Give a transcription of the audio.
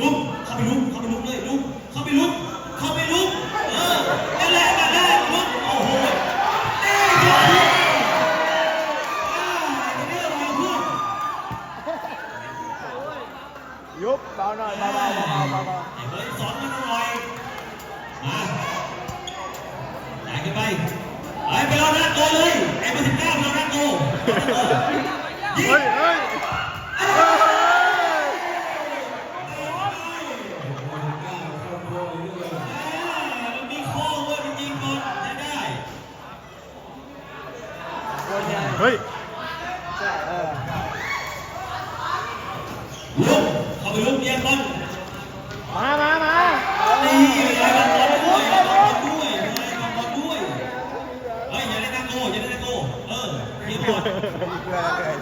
ลุกเข้าไปลุกเข้าไปลุกเลยลุกเข้าไปลุกเข้าไปลุกเออนั่นแหละนั่นแหละลุกโอ้โหเอ้ยลุกลุกยุบเบาหน่อยเบาเบาเบาเบาเบาไอ้เบิร์ดสอนมันหน่อยมาจ่ายกันไปไอ้ไปรอหน้าโกเลยไอ้เบอร์สิบเก้ารอหน้าโกยิง นเนี่ยเฮ้ยใช่เออลุกเข้าไปลุกเรียนบอลมามามานี่อย่าได้บอลด้วยอย่าได้บอลด้วยอย่าได้บอลด้วยเฮ้ยอย่าได้ตั้งโก้อย่าได้ตั้งโก้เออเรียนบอลอีกเพื่อน